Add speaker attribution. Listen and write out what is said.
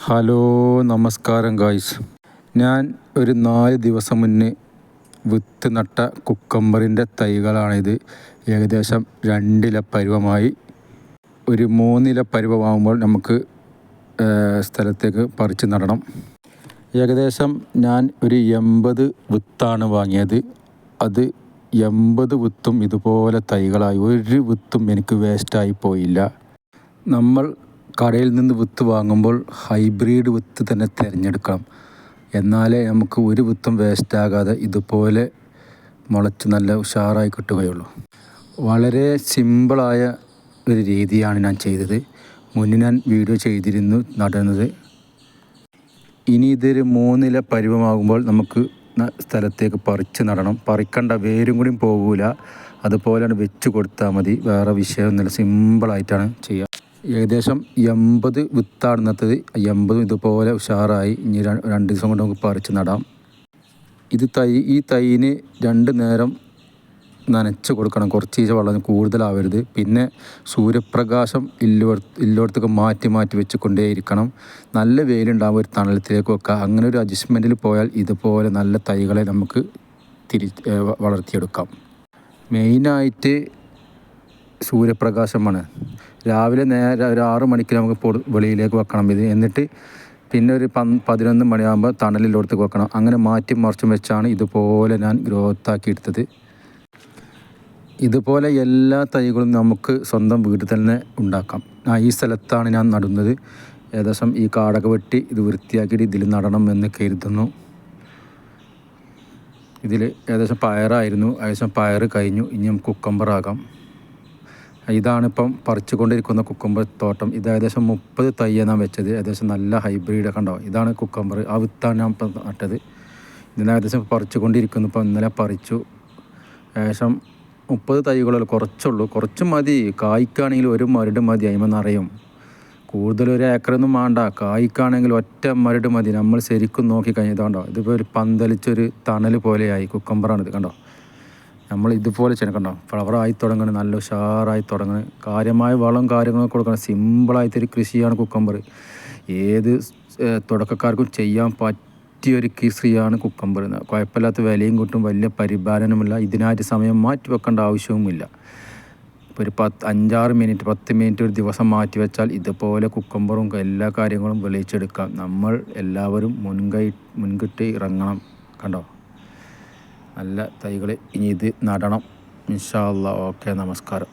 Speaker 1: Hello നമസ്കാരം guys. ഞാൻ ഒരു നാല് ദിവസം മുന്നേ വിത്ത് നട്ട കുക്കമ്പറിന്റെ തൈകളാണിത്. ഏകദേശം രണ്ടില പരുവമായി. ഒരു മൂന്നില പരുവമാകുമ്പോൾ നമുക്ക് സ്ഥലത്തേക്ക് പറിച്ച് നടണം. ഏകദേശം ഞാൻ ഒരു എൺപത് വിത്താണ് വാങ്ങിയത്. അത് എൺപത് വിത്തും ഇതുപോലെ തൈകളായി. ഒരു വിത്തും എനിക്ക് വേസ്റ്റായി പോയില്ല. നമ്മൾ കടയിൽ നിന്ന് വിത്ത് വാങ്ങുമ്പോൾ ഹൈബ്രിഡ് വിത്ത് തന്നെ തിരഞ്ഞെടുക്കണം. എന്നാലേ നമുക്ക് ഒരു വിത്തും വേസ്റ്റാകാതെ ഇതുപോലെ മുളച്ച് നല്ല ഉഷാറായി കിട്ടുകയുള്ളൂ. വളരെ സിമ്പിളായ ഒരു രീതിയാണ് ഞാൻ ചെയ്തത്. മുന്നേ ഞാൻ വീഡിയോ ചെയ്തിരുന്നു നടന്നത്. ഇനി ഇതൊരു മൂന്നില പരുവമാകുമ്പോൾ നമുക്ക് സ്ഥലത്തേക്ക് പറിച്ച് നടണം. പറിക്കണ്ട വേരും കൂടിയും പോകൂല. അതുപോലെയാണ് വെച്ച് കൊടുത്താൽ മതി. വേറെ വിഷയമൊന്നുമില്ല. സിമ്പിളായിട്ടാണ് ചെയ്യുക ഏകദേശം എൺപത് വിത്താണ് ഇന്നത്തെ എൺപതും ഇതുപോലെ ഉഷാറായി. ഇനി രണ്ട് ദിവസം കൊണ്ട് നമുക്ക് പറിച്ച് നടാം. ഇത് തൈ ഈ തൈന് രണ്ട് നേരം നനച്ച് കൊടുക്കണം. കുറച്ച് ചീച്ച വെള്ളം കൂടുതലാവരുത്. പിന്നെ സൂര്യപ്രകാശം ഇല്ലോട് ഇല്ലോടത്തേക്ക് മാറ്റി മാറ്റി വെച്ച് കൊണ്ടേയിരിക്കണം നല്ല വെയിലുണ്ടാകുമ്പോൾ ഒരു തണലത്തിലേക്ക് വെക്കുക. അങ്ങനെ ഒരു അഡ്ജസ്റ്റ്മെന്റിൽ പോയാൽ ഇതുപോലെ നല്ല തൈകളെ നമുക്ക് തിരി വളർത്തിയെടുക്കാം. മെയിനായിട്ട് സൂര്യപ്രകാശമാണ്. രാവിലെ നേരെ ഒരു ആറ് മണിക്ക് നമുക്ക് പൊ- വെളിയിലേക്ക് വെക്കണം ഇത്. എന്നിട്ട് പിന്നെ ഒരു പതിനൊന്ന് മണിയാകുമ്പോൾ തണലിലോടത്തേക്ക് വെക്കണം. അങ്ങനെ മാറ്റി മറിച്ചും വെച്ചാണ് ഇതുപോലെ ഞാൻ ഗ്രോത്ത് ആക്കി എടുത്തത്. ഇതുപോലെ എല്ലാ തൈകളും നമുക്ക് സ്വന്തം വീട്ടിൽ തന്നെ ഉണ്ടാക്കാം. ആ ഈ സ്ഥലത്താണ് ഞാൻ നടുന്നത്. ഏകദേശം ഈ കാടൊക്കെ വെട്ടി ഇത് വൃത്തിയാക്കിയിട്ട് ഇതിൽ നടണം എന്ന് കരുതുന്നു. ഇതിൽ ഏകദേശം പയറായിരുന്നു. ഏകദേശം പയർ കഴിഞ്ഞു. ഇനി നമുക്ക് കുക്കമ്പറാകാം ഇതാണിപ്പം പറിച്ചുകൊണ്ടിരിക്കുന്ന കുക്കമ്പർ തോട്ടം. ഇത് ഏകദേശം മുപ്പത് തയ്യാണ് വെച്ചത്. ഏകദേശം നല്ല ഹൈബ്രിഡ് ഒക്കെ ഉണ്ടാവും. ഇതാണ് കുക്കമ്പർ ആ വിത്താണ് ഞാൻ ഇപ്പം നട്ടത്. ഇതിന് ഏകദേശം പറിച്ചുകൊണ്ടിരിക്കുന്നു. ഇപ്പം ഇന്നലെ പറിച്ചു. ഏകദേശം മുപ്പത് തൈകളല്ല കുറച്ചുള്ളൂ. കുറച്ച് മതി. കായ്ക്കാണെങ്കിൽ ഒരു മരട് മതി. അതിമ നിറയും. കൂടുതൽ ഒരു ഏക്കറൊന്നും വേണ്ട. കായ്ക്കാണെങ്കിൽ ഒറ്റ മരട് മതി. നമ്മൾ ശരിക്കും നോക്കി കഴിഞ്ഞത് കണ്ടോ? ഇതിപ്പോൾ ഒരു പന്തലിച്ചൊരു തണൽ പോലെയായി. കുക്കമ്പറാണ് ഇത് കണ്ടോ? നമ്മൾ ഇതുപോലെ ചെയ്യണം കണ്ടോ? ഫ്ലവറായി തുടങ്ങണം നല്ല ഉഷാറായി തുടങ്ങണം. കാര്യമായ വളം കാര്യങ്ങളൊക്കെ കൊടുക്കണം. സിമ്പിളായിട്ടൊരു കൃഷിയാണ് കുക്കമ്പർ ഏത് തുടക്കക്കാർക്കും ചെയ്യാൻ പറ്റിയൊരു കൃഷിയാണ് കുക്കമ്പർ കുഴപ്പമില്ലാത്ത വിലയും കിട്ടും വലിയ പരിപാലനമില്ല ഇതിനായിട്ട് സമയം മാറ്റി വെക്കേണ്ട ആവശ്യവുമില്ല. ഇപ്പോൾ ഒരു പത്ത് അഞ്ചാറ് മിനിറ്റ് പത്ത് മിനിറ്റ് ഒരു ദിവസം മാറ്റി വെച്ചാൽ ഇതുപോലെ കുക്കമ്പറും എല്ലാ കാര്യങ്ങളും വിളയിച്ചെടുക്കാം. നമ്മൾ എല്ലാവരും മുൻകൈ മുൻകിട്ട് ഇറങ്ങണം. കണ്ടോ? നല്ല തൈകൾ ഇനി ഇത് നടണം. ഇൻഷാ അല്ലാ ഓക്കെ നമസ്കാരം.